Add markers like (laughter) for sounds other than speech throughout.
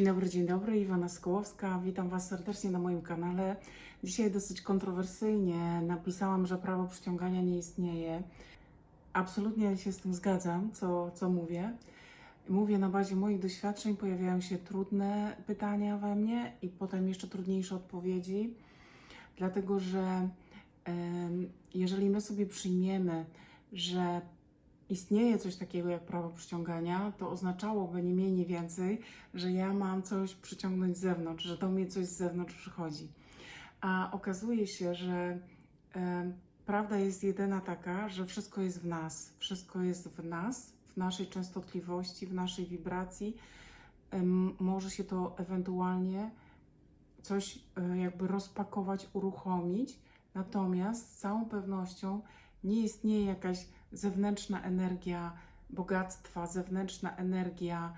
Dzień dobry, dzień dobry, Iwona Skołowska. Witam Was serdecznie na moim kanale. Dzisiaj dosyć kontrowersyjnie napisałam, że prawo przyciągania nie istnieje. Absolutnie się z tym zgadzam, co, co mówię. Mówię na bazie moich doświadczeń, pojawiają się trudne pytania we mnie i potem jeszcze trudniejsze odpowiedzi, dlatego że jeżeli my sobie przyjmiemy, że istnieje coś takiego jak prawo przyciągania, to oznaczałoby nie mniej, nie więcej, że ja mam coś przyciągnąć z zewnątrz, że do mnie coś z zewnątrz przychodzi. A okazuje się, że prawda jest jedyna taka, że wszystko jest w nas. Wszystko jest w nas, w naszej częstotliwości, w naszej wibracji. Może się to ewentualnie coś e, jakby rozpakować, uruchomić, natomiast z całą pewnością nie istnieje jakaś zewnętrzna energia bogactwa, zewnętrzna energia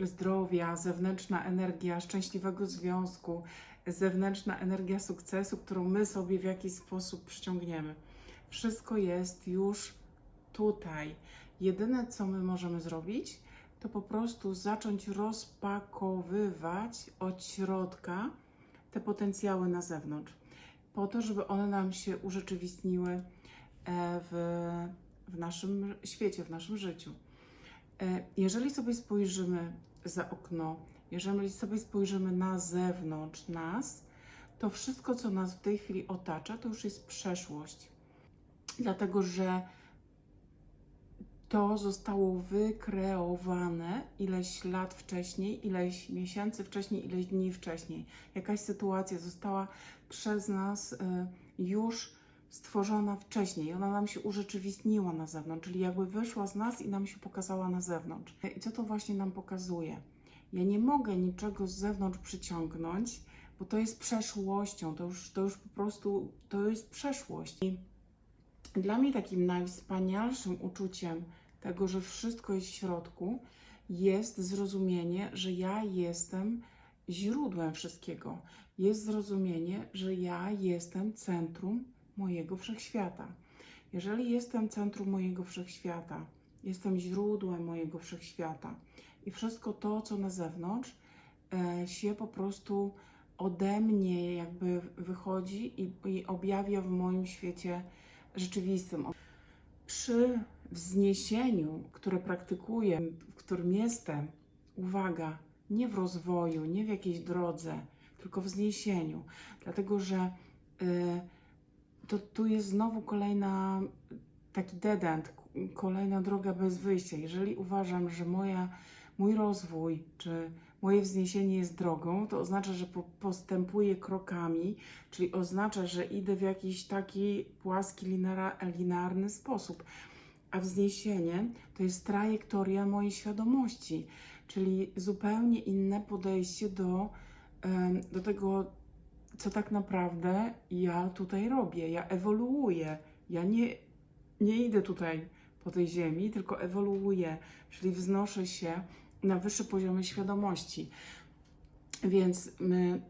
zdrowia, zewnętrzna energia szczęśliwego związku, zewnętrzna energia sukcesu, którą my sobie w jakiś sposób przyciągniemy. Wszystko jest już tutaj. Jedyne, co my możemy zrobić, to po prostu zacząć rozpakowywać od środka te potencjały na zewnątrz, po to, żeby one nam się urzeczywistniły e, w, w naszym świecie, w naszym życiu. E, Jeżeli sobie spojrzymy za okno, jeżeli sobie spojrzymy na zewnątrz nas, to wszystko, co nas w tej chwili otacza, to już jest przeszłość. Dlatego, że to zostało wykreowane ileś lat wcześniej, ileś miesięcy wcześniej, ileś dni wcześniej. Jakaś sytuacja została przez nas y, już stworzona wcześniej. Ona nam się urzeczywistniła na zewnątrz, czyli jakby wyszła z nas i nam się pokazała na zewnątrz. I co to właśnie nam pokazuje? Ja nie mogę niczego z zewnątrz przyciągnąć, bo to jest przeszłością, to już, to już po prostu to jest przeszłość. I dla mnie takim najwspanialszym uczuciem tego, że wszystko jest w środku, jest zrozumienie, że ja jestem źródłem wszystkiego. Jest zrozumienie, że ja jestem centrum mojego wszechświata. Jeżeli jestem centrum mojego wszechświata, jestem źródłem mojego wszechświata i wszystko to, co na zewnątrz, e, się po prostu ode mnie jakby wychodzi i, i objawia w moim świecie rzeczywistym. Przy wzniesieniu, które praktykuję, w którym jestem, uwaga, nie w rozwoju, nie w jakiejś drodze, tylko w wzniesieniu, dlatego że y, to tu jest znowu kolejna taki dead end, kolejna droga bez wyjścia. Jeżeli uważam, że moja, mój rozwój czy moje wzniesienie jest drogą, to oznacza, że po, postępuję krokami, czyli oznacza, że idę w jakiś taki płaski, linera, linearny sposób. A wzniesienie to jest trajektoria mojej świadomości, czyli zupełnie inne podejście do, do tego, co tak naprawdę ja tutaj robię. Ja ewoluuję. Ja nie, nie idę tutaj po tej ziemi, tylko ewoluuję, czyli wznoszę się na wyższe poziomy świadomości. Więc my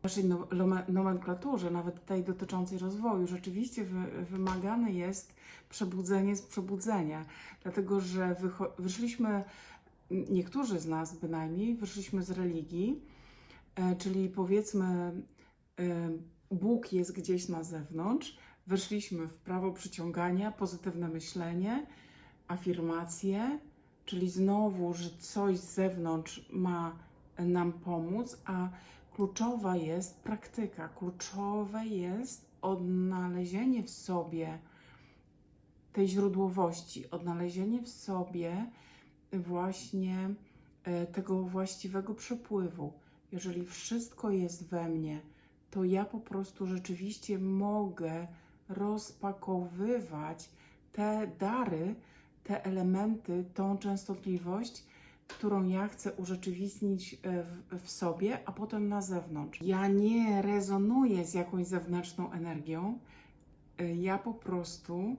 w naszej no- nomenklaturze, nawet tej dotyczącej rozwoju, rzeczywiście wy, wymagane jest przebudzenie z przebudzenia, dlatego że wyszliśmy, niektórzy z nas bynajmniej, wyszliśmy z religii, e, czyli powiedzmy, Bóg jest gdzieś na zewnątrz, weszliśmy w prawo przyciągania, pozytywne myślenie, afirmacje, czyli znowu, że coś z zewnątrz ma nam pomóc, a kluczowa jest praktyka, kluczowe jest odnalezienie w sobie tej źródłowości, odnalezienie w sobie właśnie e, tego właściwego przepływu. Jeżeli wszystko jest we mnie, to ja po prostu rzeczywiście mogę rozpakowywać te dary, te elementy, tą częstotliwość, którą ja chcę urzeczywistnić e, w, w sobie, a potem na zewnątrz. Ja nie rezonuję z jakąś zewnętrzną energią, e, ja po prostu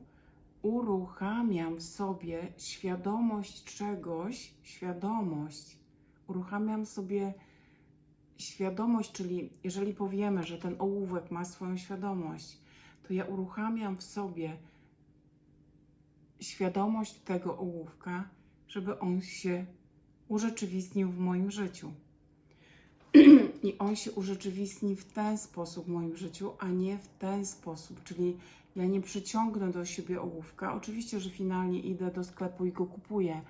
uruchamiam w sobie świadomość czegoś, świadomość, uruchamiam sobie świadomość, czyli jeżeli powiemy, że ten ołówek ma swoją świadomość, to ja uruchamiam w sobie świadomość tego ołówka, żeby on się urzeczywistnił w moim życiu. (clears throat) I on się urzeczywistni w ten sposób w moim życiu, a nie w ten sposób. Czyli ja nie przyciągnę do siebie ołówka. Oczywiście, że finalnie idę do sklepu i go kupuję.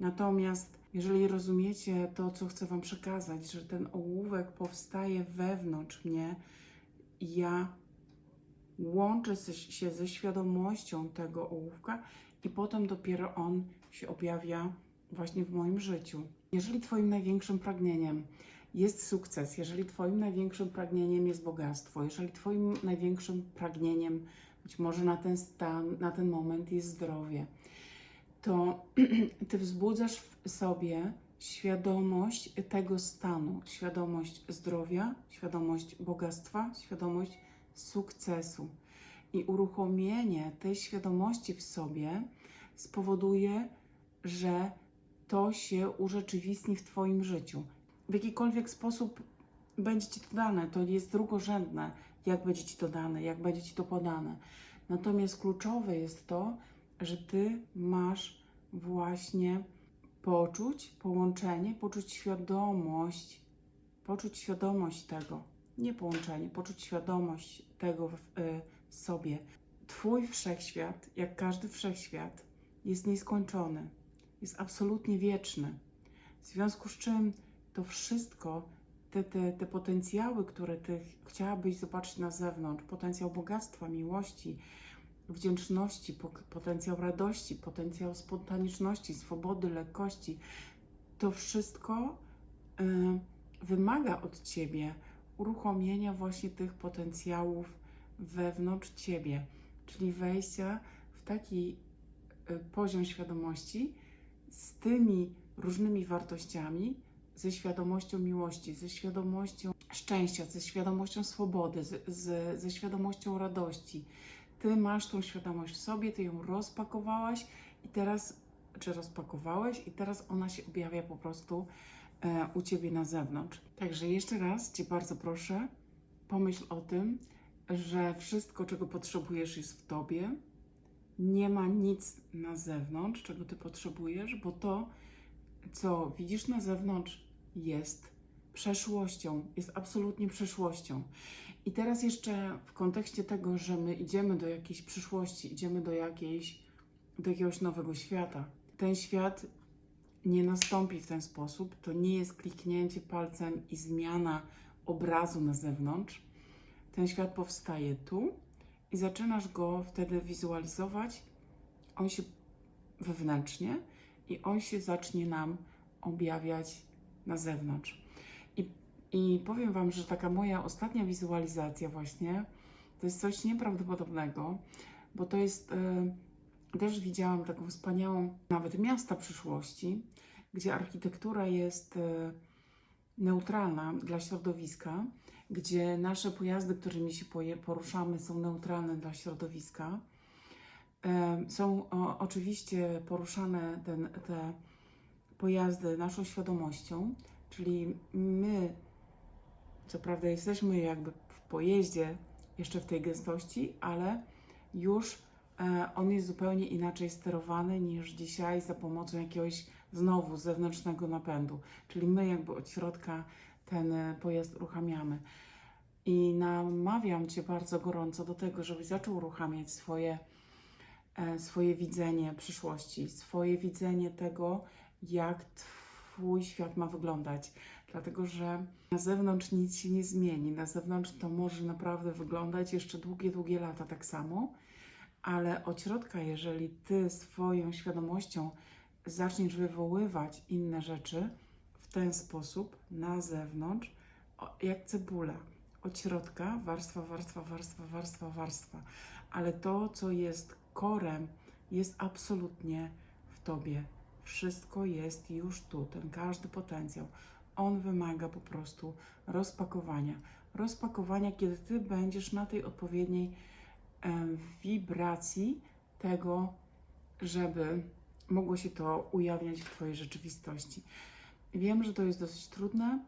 Natomiast jeżeli rozumiecie to, co chcę Wam przekazać, że ten ołówek powstaje wewnątrz mnie, ja łączę się ze świadomością tego ołówka i potem dopiero on się objawia właśnie w moim życiu. Jeżeli Twoim największym pragnieniem jest sukces, jeżeli Twoim największym pragnieniem jest bogactwo, jeżeli Twoim największym pragnieniem być może na ten stan, na ten moment jest zdrowie, to (clears throat) Ty wzbudzasz w sobie świadomość tego stanu, świadomość zdrowia, świadomość bogactwa, świadomość sukcesu. I uruchomienie tej świadomości w sobie spowoduje, że to się urzeczywistni w Twoim życiu. W jakikolwiek sposób będzie Ci to dane, to jest drugorzędne, jak będzie Ci to dane, jak będzie Ci to podane. Natomiast kluczowe jest to, że Ty masz właśnie poczuć połączenie, poczuć świadomość, poczuć świadomość tego, nie połączenie, poczuć świadomość tego w, y, w sobie. Twój wszechświat, jak każdy wszechświat, jest nieskończony, jest absolutnie wieczny. W związku z czym to wszystko, te, te, te potencjały, które ty chciałabyś zobaczyć na zewnątrz, potencjał bogactwa, miłości, wdzięczności, potencjał radości, potencjał spontaniczności, swobody, lekkości, to wszystko y, wymaga od ciebie uruchomienia właśnie tych potencjałów wewnątrz ciebie, czyli wejścia w taki y, poziom świadomości z tymi różnymi wartościami, ze świadomością miłości, ze świadomością szczęścia, ze świadomością swobody, z, z, ze świadomością radości. Ty masz tą świadomość w sobie, ty ją rozpakowałaś i teraz, czy rozpakowałeś, i teraz ona się objawia po prostu e, u ciebie na zewnątrz. Także jeszcze raz Cię bardzo proszę, pomyśl o tym, że wszystko, czego potrzebujesz, jest w tobie. Nie ma nic na zewnątrz, czego ty potrzebujesz, bo to, co widzisz na zewnątrz, jest przeszłością, jest absolutnie przeszłością. I teraz jeszcze w kontekście tego, że my idziemy do jakiejś przyszłości, idziemy do, jakiejś, do jakiegoś nowego świata. Ten świat nie nastąpi w ten sposób. To nie jest kliknięcie palcem i zmiana obrazu na zewnątrz. Ten świat powstaje tu i zaczynasz go wtedy wizualizować. On się wewnętrznie i on się zacznie nam objawiać na zewnątrz. I, powiem Wam, że taka moja ostatnia wizualizacja, właśnie, to jest coś nieprawdopodobnego, bo to jest. y, też widziałam taką wspaniałą, nawet miasta przyszłości, gdzie architektura jest e, neutralna dla środowiska, gdzie nasze pojazdy, którymi się poruszamy, są neutralne dla środowiska. E, Są oczywiście poruszane ten, te pojazdy naszą świadomością, czyli my, co prawda, jesteśmy jakby w pojeździe jeszcze w tej gęstości, ale już e, on jest zupełnie inaczej sterowany niż dzisiaj za pomocą jakiegoś znowu zewnętrznego napędu. Czyli my jakby od środka ten e, pojazd uruchamiamy. I namawiam Cię bardzo gorąco do tego, żebyś zaczął uruchamiać swoje, e, swoje widzenie przyszłości, swoje widzenie tego, jak Twój świat ma wyglądać. Dlatego, że na zewnątrz nic się nie zmieni. Na zewnątrz to może naprawdę wyglądać jeszcze długie, długie lata tak samo, ale od środka, jeżeli Ty swoją świadomością zaczniesz wywoływać inne rzeczy w ten sposób na zewnątrz, jak cebula. Od środka warstwa, warstwa, warstwa, warstwa, warstwa. Ale to, co jest korem, jest absolutnie w tobie. Wszystko jest już tu, ten każdy potencjał. On wymaga po prostu rozpakowania. Rozpakowania, kiedy ty będziesz na tej odpowiedniej wibracji tego, żeby mogło się to ujawniać w Twojej rzeczywistości. Wiem, że to jest dosyć trudne,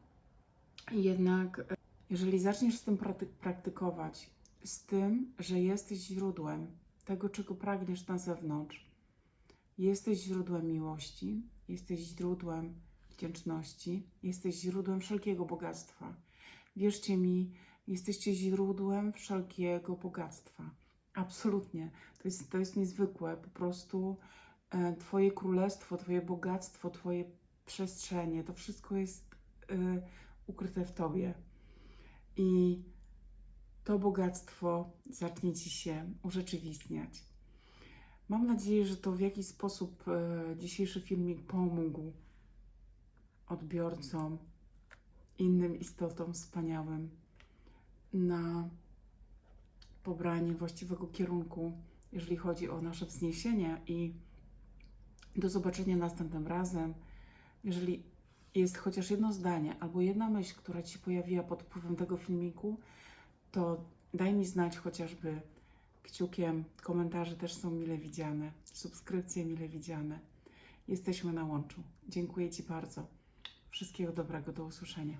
jednak jeżeli zaczniesz z tym praktykować, z tym, że jesteś źródłem tego, czego pragniesz na zewnątrz, jesteś źródłem miłości, jesteś źródłem wdzięczności. Jesteś źródłem wszelkiego bogactwa. Wierzcie mi, jesteście źródłem wszelkiego bogactwa. Absolutnie. To jest, to jest niezwykłe. Po prostu e, Twoje królestwo, Twoje bogactwo, Twoje przestrzenie, to wszystko jest e, ukryte w Tobie. I to bogactwo zacznie Ci się urzeczywistniać. Mam nadzieję, że to w jakiś sposób e, dzisiejszy filmik pomógł odbiorcom, innym istotom wspaniałym na pobranie właściwego kierunku, jeżeli chodzi o nasze wzniesienie i do zobaczenia następnym razem. Jeżeli jest chociaż jedno zdanie albo jedna myśl, która Ci pojawiła pod wpływem tego filmiku, to daj mi znać chociażby kciukiem. Komentarze też są mile widziane, subskrypcje mile widziane. Jesteśmy na łączu. Dziękuję Ci bardzo. Wszystkiego dobrego, do usłyszenia.